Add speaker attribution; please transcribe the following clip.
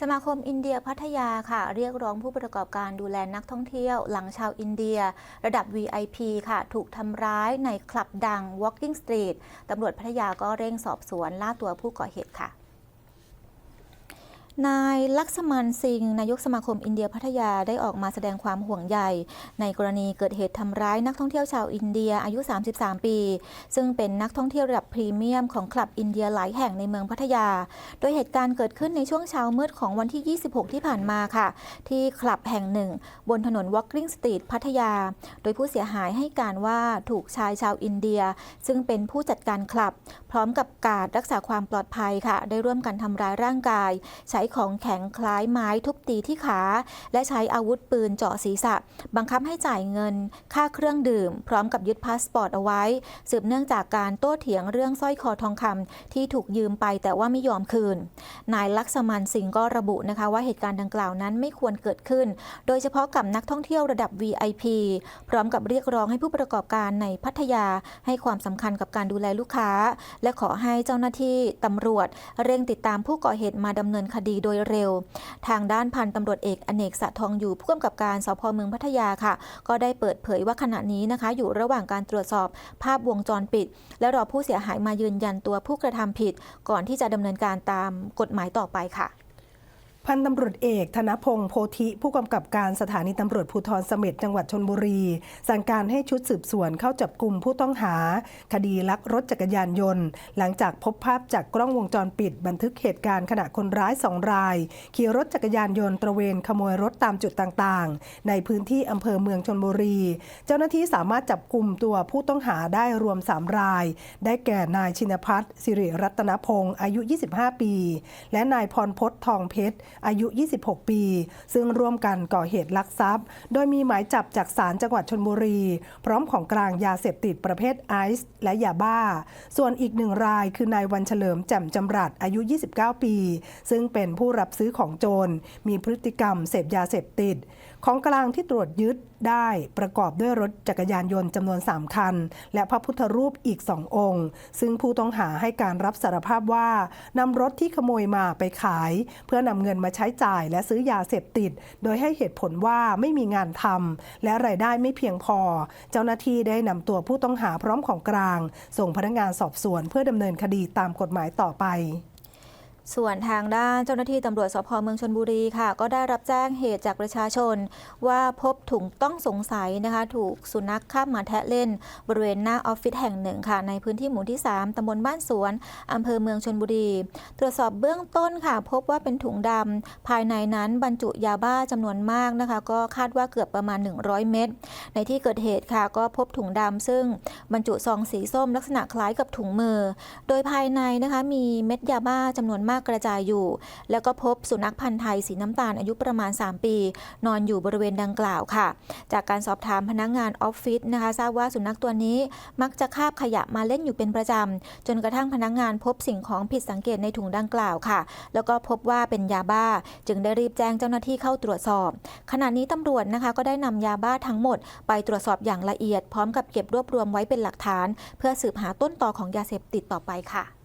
Speaker 1: สมาคมอินเดียพัทยาค่ะ เรียกร้องผู้ประกอบการดูแลนักท่องเที่ยว หลังชาวอินเดีย ระดับ VIP ค่ะ ถูกทำร้ายในคลับดัง Walking Street ตำรวจพัทยาก็เร่งสอบสวนล่าตัวผู้ก่อเหตุค่ะ นายลักษมันซิงห์นายกสมาคมอินเดียพัทยาได้ออกมาแสดงความห่วงใยในกรณีเกิดเหตุทำร้ายนักท่องเที่ยวชาวอินเดียอายุ 33 ปี ซึ่งเป็นนักท่องเที่ยวระดับพรีเมียมของคลับอินเดียหลายแห่งในเมืองพัทยา โดยเหตุการณ์เกิดขึ้นในช่วงเช้ามืดของวันที่ 26 ที่ผ่านมาค่ะ ที่คลับแห่งหนึ่ง บนถนน Walking Street พัทยา โดยผู้เสียหายให้การว่าถูกชายชาวอินเดีย ซึ่งเป็นผู้จัดการคลับ พร้อมกับการรักษาความปลอดภัยค่ะ ได้ร่วมกันทำร้ายร่างกายใช้ของแข็งคล้ายไม้ทุบตีที่ขา และใช้อาวุธปืนเจาะศีรษะ บังคับให้จ่ายเงิน ค่าเครื่องดื่ม พร้อมกับยึดพาสปอร์ตเอาไว้ สืบเนื่องจากการโต้เถียงเรื่องสร้อยคอทองคำที่ถูกยืมไปแต่ว่าไม่ยอมคืน นายลักษมันสิงห์ก็ระบุนะคะว่าเหตุการณ์ดังกล่าวนั้นไม่ควรเกิดขึ้น โดยเฉพาะกับนักท่องเที่ยวระดับ VIP พร้อมกับเรียกร้องให้ผู้ประกอบการในพัทยาให้ความสำคัญกับการดูแลลูกค้า และขอให้เจ้าหน้าที่ตำรวจ เร่งติดตามผู้ก่อเหตุมาดำเนินคดีโดยเร็ว ทางด้านพันตำรวจเอกอเนกสะทองอยู่ผู้กำกับการสพเมืองพัทยาค่ะ ก็ได้เปิดเผยว่าขณะนี้นะคะ อยู่ระหว่างการตรวจสอบภาพวงจรปิด และรอผู้เสียหายมายืนยันตัวผู้กระทำผิด ก่อนที่จะดำเนินการตามกฎหมายต่อไปค่ะ
Speaker 2: พันตำรวจเอกธนพงศ์โพธิ ผู้กำกับการสถานีตำรวจภูธรเสม็ดจังหวัดชนบุรี สั่งการให้ชุดสืบสวนเข้าจับกลุ่มผู้ต้องหา คดีลักรถจักรยานยนต์ หลังจากพบภาพจากกล้องวงจรปิด บันทึกเหตุการณ์ขณะคนร้ายสองราย ขี่รถจักรยานยนต์ตระเวนขโมยรถตามจุดต่างๆ ในพื้นที่อำเภอเมืองชนบุรี เจ้าหน้าที่สามารถจับกลุ่มตัวผู้ต้องหาได้รวม 3 ราย ได้แก่นายชินพัฒน์สิริรัตนพงศ์อายุ 25 ปี และนายพรพศทองเพชรอายุ 26 ปี ซึ่งร่วมกันก่อเหตุลักทรัพย์ โดยมีหมายจับจากศาลจังหวัดชนบุรี พร้อมของกลางยาเสพติดประเภทไอซ์และยาบ้า ส่วนอีกหนึ่งรายคือนายวันเฉลิมแจ่มจำรัดอายุ 29 ปี ซึ่งเป็นผู้รับซื้อของโจรมีพฤติกรรมเสพยาเสพติด ของกลางที่ตรวจยึดได้ประกอบด้วยรถจักรยานยนต์จำนวน 3 คัน และพระพุทธรูปอีก2องค์ ซึ่งผู้ต้องหาให้การรับสารภาพว่านำรถที่ขโมยมาไปขาย เพื่อนำเงินมาใช้จ่ายและซื้อยาเสพติด โดยให้เหตุผลว่าไม่มีงานทำและรายได้ไม่เพียงพอ เจ้าหน้าที่ได้นำตัวผู้ต้องหาพร้อมของกลาง ส่งพนักงานสอบสวนเพื่อดำเนินคดีตามกฎหมายต่อไป
Speaker 1: ส่วนทางด้านเจ้าหน้าที่ตำรวจสพเมืองชนบุรีค่ะ ก็ได้รับแจ้งเหตุจากประชาชน ว่าพบถุงต้องสงสัยนะคะ ถูกสุนัขข้ามมาแทะเล่น บริเวณหน้าออฟฟิศแห่งหนึ่งค่ะ ในพื้นที่หมู่ที่ 3ตำบลบ้านสวนอำเภอเมืองชนบุรี ตรวจสอบเบื้องต้นค่ะ พบว่าเป็นถุงดำภายในนั้นบรรจุยาบ้าจำนวนมากนะคะ ก็คาดว่าเกือบประมาณ 100 เม็ดในที่เกิดเหตุค่ะ ก็พบถุงดำซึ่งบรรจุซองสีส้มลักษณะคล้ายกับถุงมือ โดยภายในนะคะมีเม็ดยาบ้าจำนวนมากกระจายอยู่ แล้วก็พบสุนัขพันธ์ไทยสีน้ำตาลอายุประมาณ 3 ปี นอนอยู่บริเวณดังกล่าวค่ะ จากการสอบถามพนักงานออฟฟิศนะคะทราบว่าสุนัขตัวนี้มักจะคาบขยะมาเล่นอยู่เป็นประจำ จนกระทั่งพนักงานพบสิ่งของผิดสังเกตในถุงดังกล่าวค่ะ แล้วก็พบว่าเป็นยาบ้า จึงได้รีบแจ้งเจ้าหน้าที่เข้าตรวจสอบ ขณะนี้ตำรวจนะคะก็ได้นำยาบ้าทั้งหมด ไปตรวจสอบอย่างละเอียด พร้อมกับเก็บรวบรวมไว้เป็นหลักฐาน เพื่อสืบหาต้นตอของยาเสพติดต่อไปค่ะ